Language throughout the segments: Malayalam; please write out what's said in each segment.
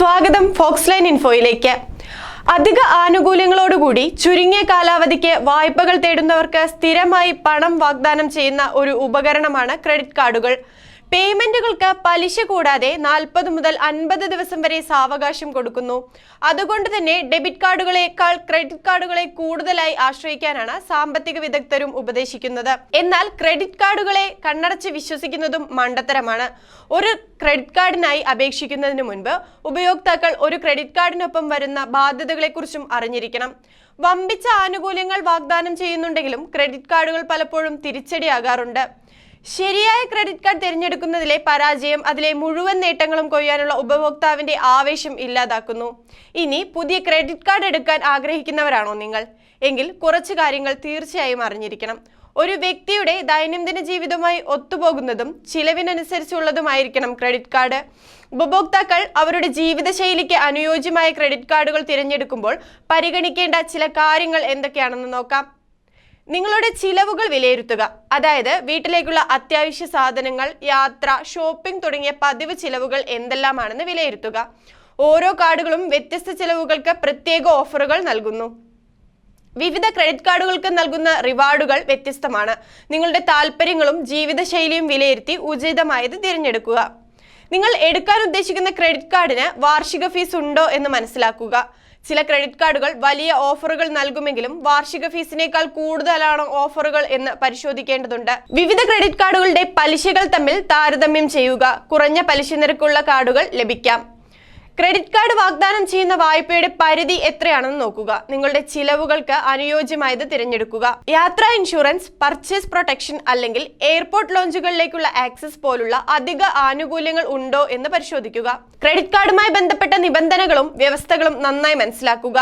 സ്വാഗതം ഫോക്സ് ലൈൻ ഇൻഫോയിലേക്ക് അധിക ആനുകൂല്യങ്ങളോടുകൂടി ചുരുങ്ങിയ കാലാവധിക്ക് വായ്പകൾ തേടുന്നവർക്ക് സ്ഥിരമായി പണം വാഗ്ദാനം ചെയ്യുന്ന ഒരു ഉപകരണമാണ് ക്രെഡിറ്റ് കാർഡുകൾ. പേയ്മെന്റുകൾക്ക് പലിശ കൂടാതെ നാൽപ്പത് മുതൽ അൻപത് ദിവസം വരെ സാവകാശം കൊടുക്കുന്നു. അതുകൊണ്ട് തന്നെ ഡെബിറ്റ് കാർഡുകളെക്കാൾ ക്രെഡിറ്റ് കാർഡുകളെ കൂടുതലായി ആശ്രയിക്കാനാണ് സാമ്പത്തിക വിദഗ്ധരും ഉപദേശിക്കുന്നത്. എന്നാൽ ക്രെഡിറ്റ് കാർഡുകളെ കണ്ണടച്ച് വിശ്വസിക്കുന്നതും മണ്ടത്തരമാണ്. ഒരു ക്രെഡിറ്റ് കാർഡിനായി അപേക്ഷിക്കുന്നതിന് മുൻപ് ഉപയോക്താക്കൾ ഒരു ക്രെഡിറ്റ് കാർഡിനൊപ്പം വരുന്ന ബാധ്യതകളെക്കുറിച്ചും അറിഞ്ഞിരിക്കണം. വമ്പിച്ച ആനുകൂല്യങ്ങൾ വാഗ്ദാനം ചെയ്യുന്നുണ്ടെങ്കിലും ക്രെഡിറ്റ് കാർഡുകൾ പലപ്പോഴും തിരിച്ചടിയാകാറുണ്ട്. ശരിയായ ക്രെഡിറ്റ് കാർഡ് തിരഞ്ഞെടുക്കുന്നതിലെ പരാജയം അതിലെ മുഴുവൻ നേട്ടങ്ങളും കൊയ്യാനുള്ള ഉപഭോക്താവിന്റെ ആവേശം ഇല്ലാതാക്കുന്നു. ഇനി പുതിയ ക്രെഡിറ്റ് കാർഡ് എടുക്കാൻ ആഗ്രഹിക്കുന്നവരാണോ നിങ്ങൾ? എങ്കിൽ കുറച്ച് കാര്യങ്ങൾ തീർച്ചയായും അറിഞ്ഞിരിക്കണം. ഒരു വ്യക്തിയുടെ ദൈനംദിന ജീവിതവുമായി ഒത്തുപോകുന്നതും ചിലവിനനുസരിച്ചുള്ളതുമായിരിക്കണം ക്രെഡിറ്റ് കാർഡ് ഉപഭോക്താക്കൾ അവരുടെ ജീവിതശൈലിക്ക് അനുയോജ്യമായ ക്രെഡിറ്റ് കാർഡുകൾ തിരഞ്ഞെടുക്കുമ്പോൾ പരിഗണിക്കേണ്ട ചില കാര്യങ്ങൾ എന്തൊക്കെയാണെന്ന് നോക്കാം. നിങ്ങളുടെ ചിലവുകൾ വിലയിരുത്തുക. അതായത് വീട്ടിലേക്കുള്ള അത്യാവശ്യ സാധനങ്ങൾ യാത്ര ഷോപ്പിംഗ് തുടങ്ങിയ പതിവ് ചിലവുകൾ എന്തെല്ലാമാണെന്ന് വിലയിരുത്തുക. ഓരോ കാർഡുകളും വ്യത്യസ്ത ചിലവുകൾക്ക് പ്രത്യേക ഓഫറുകൾ നൽകുന്നു. വിവിധ ക്രെഡിറ്റ് കാർഡുകൾക്ക് നൽകുന്ന റിവാർഡുകൾ വ്യത്യസ്തമാണ്. നിങ്ങളുടെ താല്പര്യങ്ങളും ജീവിതശൈലിയും വിലയിരുത്തി ഉചിതമായത് തിരഞ്ഞെടുക്കുക. നിങ്ങൾ എടുക്കാൻ ഉദ്ദേശിക്കുന്ന ക്രെഡിറ്റ് കാർഡിന് വാർഷിക ഫീസ് ഉണ്ടോ എന്ന് മനസ്സിലാക്കുക. ചില ക്രെഡിറ്റ് കാർഡുകൾ വലിയ ഓഫറുകൾ നൽകുമെങ്കിലും വാർഷിക ഫീസിനേക്കാൾ കൂടുതലാണോ ഓഫറുകൾ എന്ന് പരിശോധിക്കേണ്ടതുണ്ട്. വിവിധ ക്രെഡിറ്റ് കാർഡുകളുടെ പലിശകൾ തമ്മിൽ താരതമ്യം ചെയ്യുക. കുറഞ്ഞ പലിശ നിരക്കുള്ള കാർഡുകൾ ലഭിക്കാം. ക്രെഡിറ്റ് കാർഡ് വാഗ്ദാനം ചെയ്യുന്ന വായ്പയുടെ പരിധി എത്രയാണെന്ന് നോക്കുക. നിങ്ങളുടെ ചിലവുകൾക്ക് അനുയോജ്യമായത് തിരഞ്ഞെടുക്കുക. യാത്രാ ഇൻഷുറൻസ് പർച്ചേസ് പ്രൊട്ടക്ഷൻ അല്ലെങ്കിൽ എയർപോർട്ട് ലോഞ്ചുകളിലേക്കുള്ള ആക്സസ് പോലുള്ള അധിക ആനുകൂല്യങ്ങൾ ഉണ്ടോ എന്ന് പരിശോധിക്കുക. ക്രെഡിറ്റ് കാർഡുമായി ബന്ധപ്പെട്ട നിബന്ധനകളും വ്യവസ്ഥകളും നന്നായി മനസ്സിലാക്കുക.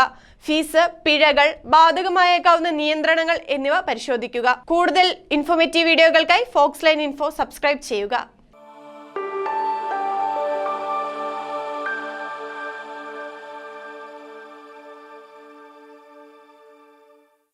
ഫീസ് പിഴകൾ ബാധകമായേക്കാവുന്ന നിയന്ത്രണങ്ങൾ എന്നിവ പരിശോധിക്കുക. കൂടുതൽ ഇൻഫോർമേറ്റീവ് വീഡിയോകൾക്കായി ഫോക്സ് ലൈൻ ഇൻഫോ സബ്സ്ക്രൈബ് ചെയ്യുക.